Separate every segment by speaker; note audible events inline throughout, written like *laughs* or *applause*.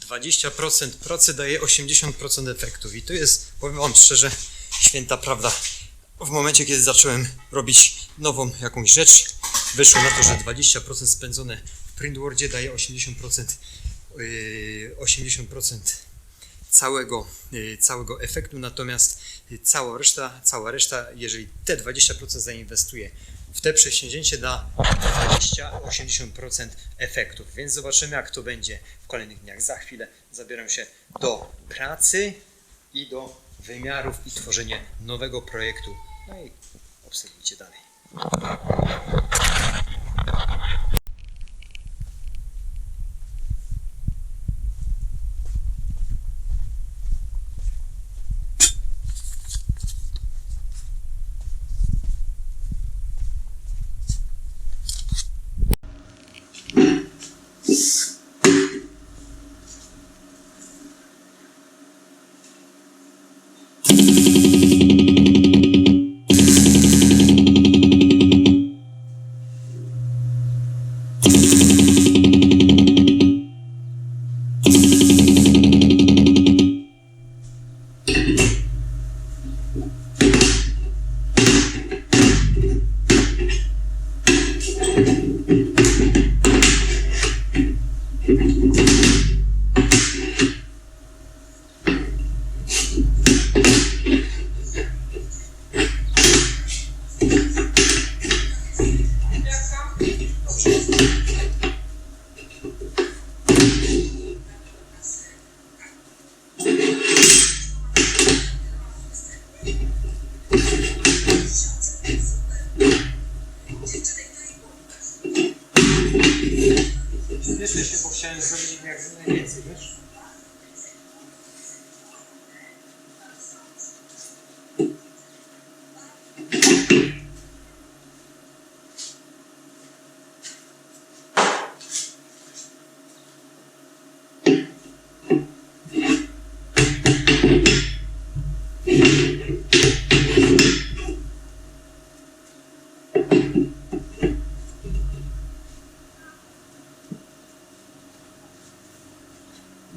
Speaker 1: 20% pracy daje 80% efektów. I to jest, powiem Wam szczerze, święta prawda. W momencie, kiedy zacząłem robić nową jakąś rzecz, wyszło na to, że 20% spędzone w printwordzie daje 80%, yy, 80% całego, yy, całego efektu, natomiast yy, cała reszta, cała reszta, jeżeli te 20% zainwestuje w te przedsięwzięcie da 20-80% efektów. Więc zobaczymy, jak to będzie w kolejnych dniach. Za chwilę zabieram się do pracy i do wymiarów i tworzenia nowego projektu. No i obserwujcie dalej.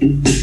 Speaker 1: Thank you.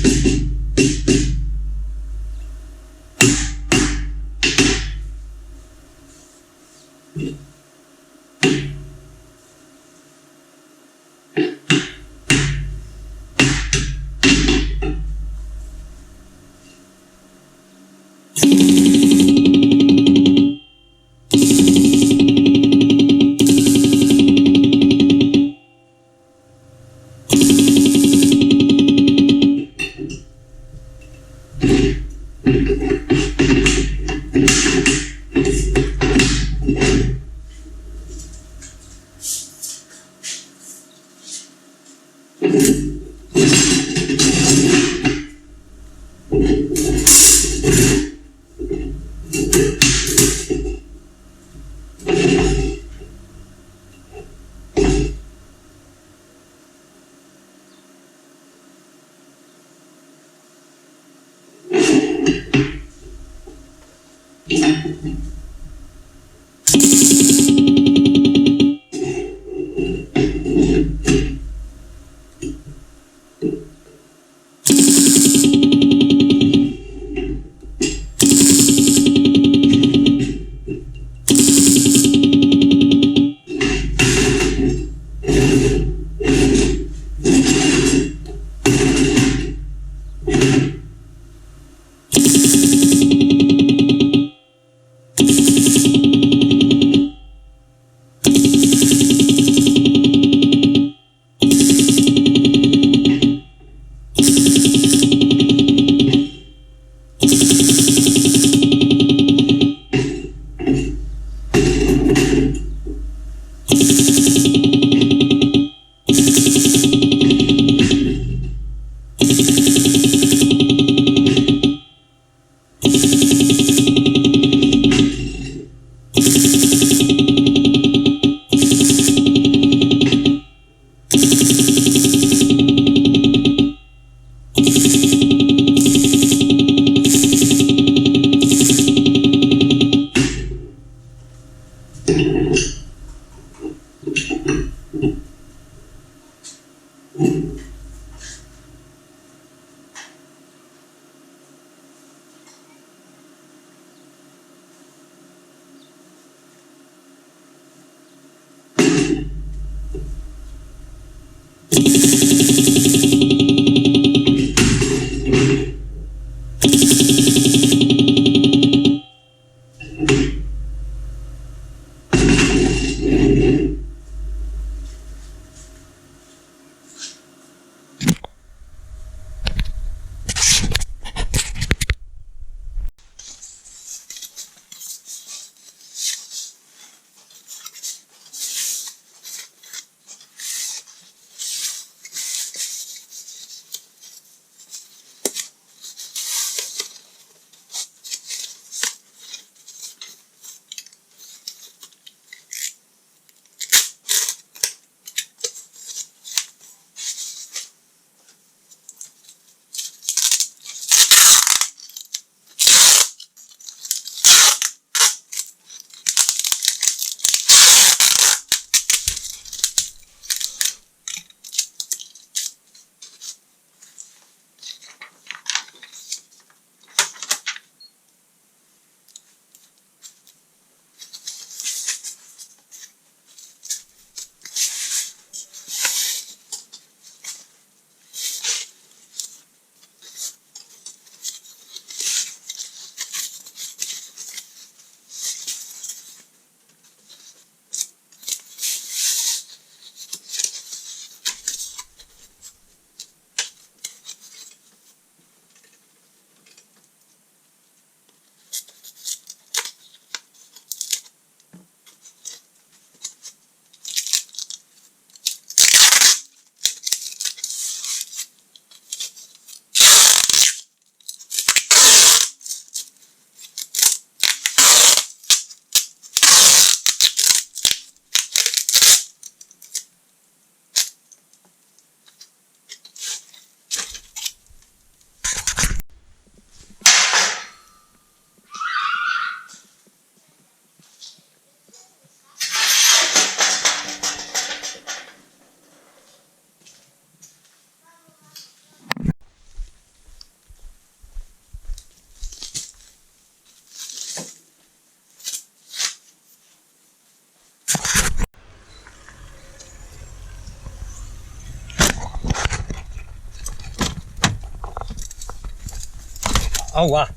Speaker 1: Ała!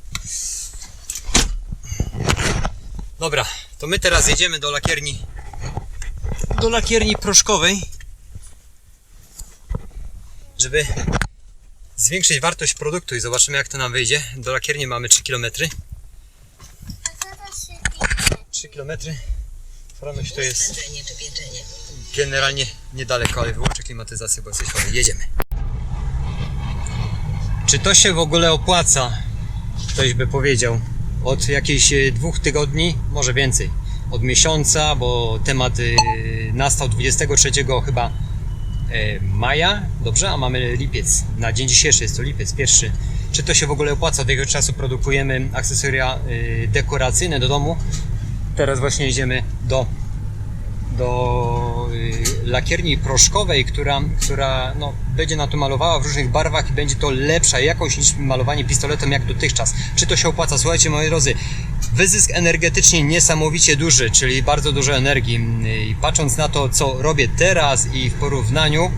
Speaker 1: Dobra, to my teraz jedziemy do lakierni. Do lakierni proszkowej. Żeby zwiększyć wartość produktu i zobaczymy jak to nam wyjdzie. Do lakierni mamy 3 km.
Speaker 2: A co to się
Speaker 1: 3 km. Franuś to jest generalnie niedaleko, ale wyłączę klimatyzację, bo jesteś chory. Jedziemy. Czy to się w ogóle opłaca? Ktoś by powiedział. Od jakichś e, dwóch tygodni, może więcej. Od miesiąca, bo temat y, nastał 23 chyba e, maja, dobrze? A mamy lipiec. Na dzień dzisiejszy jest to lipiec pierwszy. Czy to się w ogóle opłaca? Od tego czasu produkujemy akcesoria dekoracyjne do domu. Teraz właśnie idziemy do do y, lakierni proszkowej, która, która no, będzie na to malowała w różnych barwach i będzie to lepsza jakość niż malowanie pistoletem jak dotychczas. Czy to się opłaca? Słuchajcie moi drodzy, wyzysk energetycznie niesamowicie duży, czyli bardzo dużo energii. I patrząc na to, co robię teraz i w porównaniu,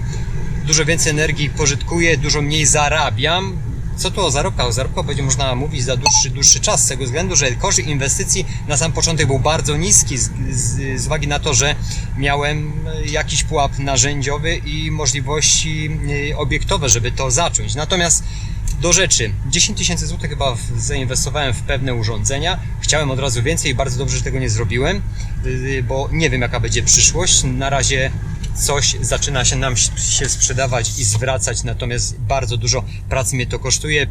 Speaker 1: dużo więcej energii pożytkuję, dużo mniej zarabiam. Co tu o zarobkach? O zarobkach będzie można mówić za dłuższy, dłuższy czas, z tego względu, że koszt inwestycji na sam początek był bardzo niski, z, z, z uwagi na to, że miałem e, jakiś pułap narzędziowy i możliwości e, obiektowe, żeby to zacząć. Natomiast do rzeczy. 10 tysięcy złotych chyba zainwestowałem w pewne urządzenia. Chciałem od razu więcej i bardzo dobrze, że tego nie zrobiłem, yy, bo nie wiem jaka będzie przyszłość. Na razie coś zaczyna się nam się sprzedawać i zwracać, natomiast bardzo dużo pracy mnie to kosztuje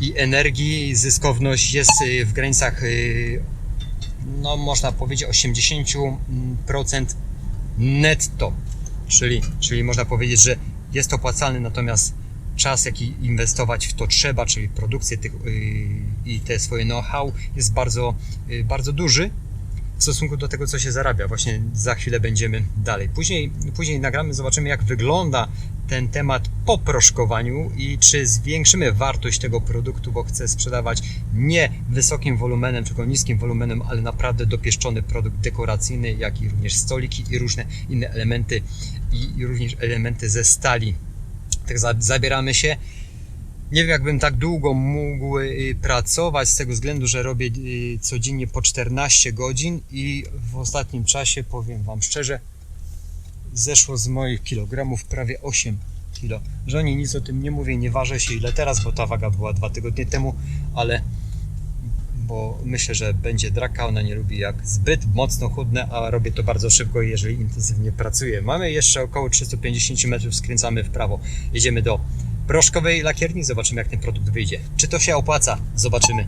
Speaker 1: i energii. Zyskowność jest yy, w granicach, yy, no można powiedzieć 80% netto. Czyli, czyli można powiedzieć, że jest opłacalny, natomiast czas, jaki inwestować w to trzeba, czyli produkcję tych, yy, i te swoje know-how jest bardzo, bardzo duży w stosunku do tego, co się zarabia. Właśnie za chwilę będziemy dalej. Później, później nagramy, zobaczymy, jak wygląda ten temat po proszkowaniu i czy zwiększymy wartość tego produktu, bo chcę sprzedawać nie wysokim wolumenem, tylko niskim wolumenem, ale naprawdę dopieszczony produkt dekoracyjny, jak i również stoliki i różne inne elementy i, i również elementy ze stali. Tak za- zabieramy się. Nie wiem, jakbym tak długo mógł y, pracować, z tego względu, że robię y, codziennie po 14 godzin i w ostatnim czasie, powiem Wam szczerze, zeszło z moich kilogramów prawie 8 kilo. Żonie nic o tym nie mówię, nie ważę się ile teraz, bo ta waga była dwa tygodnie temu, ale bo myślę, że będzie draka, ona nie lubi jak zbyt mocno chudne, a robię to bardzo szybko, jeżeli intensywnie pracuję. Mamy jeszcze około 350 metrów, skręcamy w prawo. Jedziemy do proszkowej lakierni, zobaczymy jak ten produkt wyjdzie. Czy to się opłaca? Zobaczymy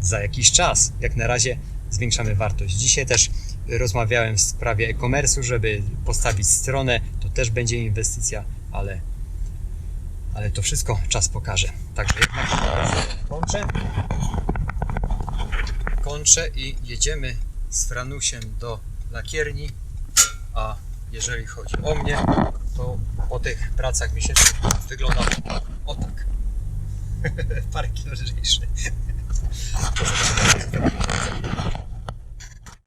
Speaker 1: za jakiś czas. Jak na razie zwiększamy wartość. Dzisiaj też rozmawiałem w sprawie e-commerce'u, żeby postawić stronę. To też będzie inwestycja, ale, ale to wszystko czas pokaże. Także jednak kończę. Kończę i jedziemy z Franusiem do lakierni. A jeżeli chodzi o mnie, to po tych pracach miesięcznych wyglądam o tak. *laughs* Parę kilo lżejszy.